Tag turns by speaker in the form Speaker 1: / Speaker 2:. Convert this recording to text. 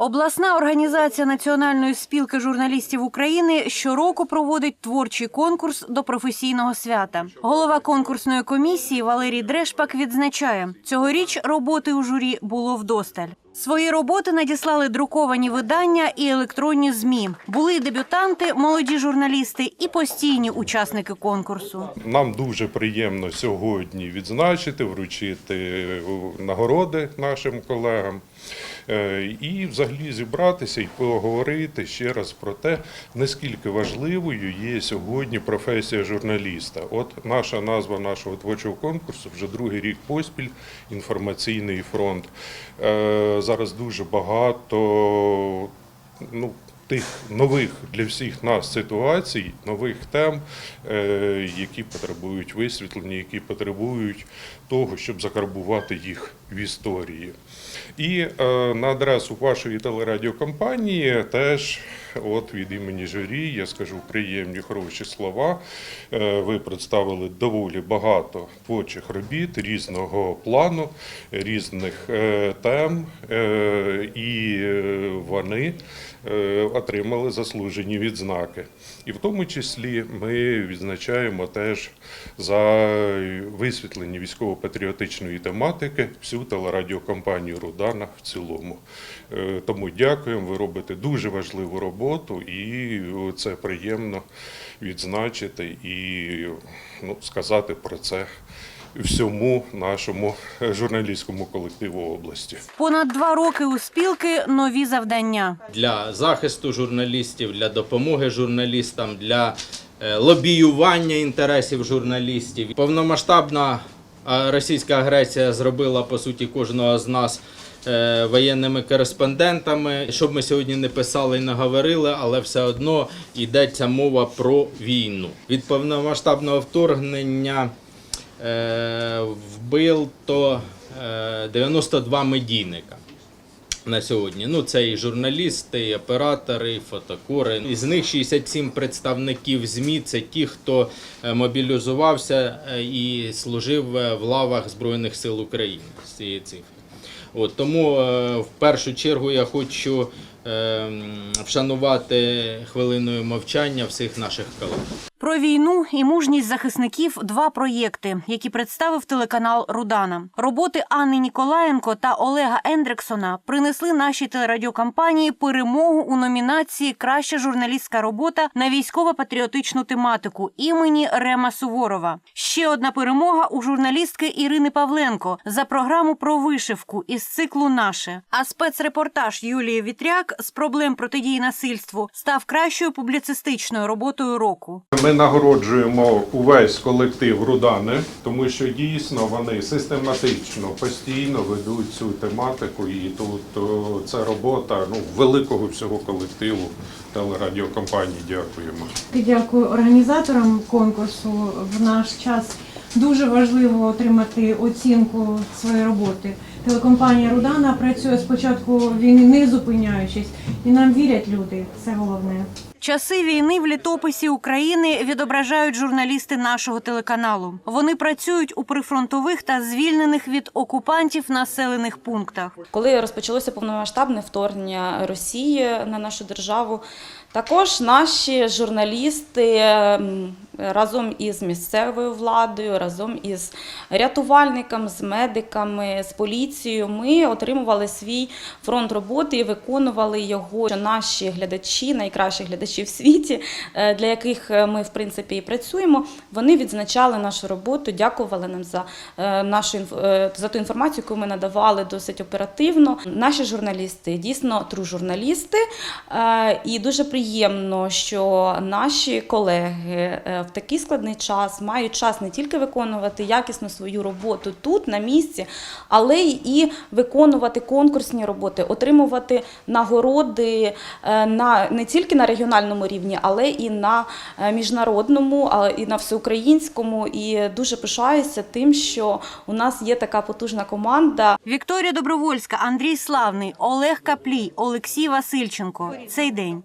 Speaker 1: Обласна організація Національної спілки журналістів України щороку проводить творчий конкурс до професійного свята. Голова конкурсної комісії Валерій Дрешпак відзначає, цьогоріч роботи у журі було вдосталь. Свої роботи надіслали друковані видання і електронні змі. Були дебютанти, молоді журналісти і постійні учасники конкурсу.
Speaker 2: Нам дуже приємно сьогодні відзначити, вручити е, нагороди нашим колегам і взагалі зібратися і поговорити ще раз про те, наскільки важливою є сьогодні професія журналіста. От наша назва нашого творчого конкурсу вже другий рік поспіль інформаційний фронт. Е, Зараз дуже багато ну, тих нових для всіх нас ситуацій, нових тем, е, які потребують висвітлення, які потребують того, щоб закарбувати їх в історії. І е, на адресу вашої телерадіокомпанії теж от від імені журі я скажу приємні хороші слова. Е, Ви представили доволі багато творчих робіт різного плану, різних тем, і вони отримали заслужені відзнаки. І в тому числі ми відзначаємо теж за висвітлення військово-патріотичної тематики всю телерадіокомпанію Рудана в цілому. Е, Тому дякуємо, ви робите дуже важливу роботу, і це приємно відзначити і ну, сказати про це всьому нашому журналістському колективу області.
Speaker 1: Понад два роки у спілки нові завдання.
Speaker 3: для захисту журналістів, для допомоги журналістам, для е, лобіювання інтересів журналістів. Повномасштабна е, російська агресія зробила по суті кожного з нас. е, Воєнними кореспондентами, щоб ми сьогодні не писали і не говорили, але все одно йдеться мова про війну. Від повномасштабного вторгнення е, вбито е, 92 медійника на сьогодні. Ну, це і журналісти, і оператори, і фотокори. Із них 67 представників ЗМІ це ті, хто е, мобілізувався е, і служив е, в лавах Збройних сил України з цієї цифри. От, тому е, в першу чергу я хочу е, вшанувати хвилиною мовчання всіх наших колег.
Speaker 1: Про війну і мужність захисників два проєкти, які представив телеканал Рудана. Роботи Анни Ніколаєнко та Олега Ендрексона принесли нашій телерадіокампанії перемогу у номінації Краща журналістська робота на військово-патріотичну тематику імені Рема Суворова. Ще одна перемога у журналістки Ірини Павленко за програму про вишивку із циклу Наше. А спецрепортаж Юлії Вітряк з проблем протидії насильству став кращою публіцистичною роботою року.
Speaker 2: Ми нагороджуємо увесь колектив Рудани, тому що дійсно вони систематично, постійно ведуть цю тематику, і тут о, це робота ну, великого всього колективу телерадіокомпанії. Дякуємо.
Speaker 4: Дякую організаторам конкурсу. В наш час дуже важливо отримати оцінку своєї роботи. Телекомпанія Рудана працює з початку війни, не зупиняючись, і нам вірять люди. Це головне.
Speaker 1: Часи війни в літописі України відображають журналісти нашого телеканалу. Вони працюють у прифронтових та звільнених від окупантів населених пунктах.
Speaker 5: Коли розпочалося повномасштабне вторгнення Росії на нашу державу, також наші журналісти разом із місцевою владою, разом із рятувальниками, з медиками, з поліцією, ми отримували свій фронт роботи і виконували його. Наші глядачі, найкращі глядачі в світі, е, для яких е, ми в принципі і працюємо, вони відзначали нашу роботу, дякували нам за е, нашу за ту інформацію, яку ми надавали досить оперативно. Наші журналісти дійсно тру журналісти, е, і дуже приємно, що наші колеги е, такий складний час мають час не тільки виконувати якісно свою роботу тут на місці, але і виконувати конкурсні роботи, отримувати нагороди е, на не тільки на регіональному рівні, але і на е, міжнародному, і на всеукраїнському. І дуже пишаюся тим, що у нас є така потужна команда.
Speaker 1: Вікторія Добровольська, Андрій Славний, Олег Каплій, Олексій Васильченко. Цей день.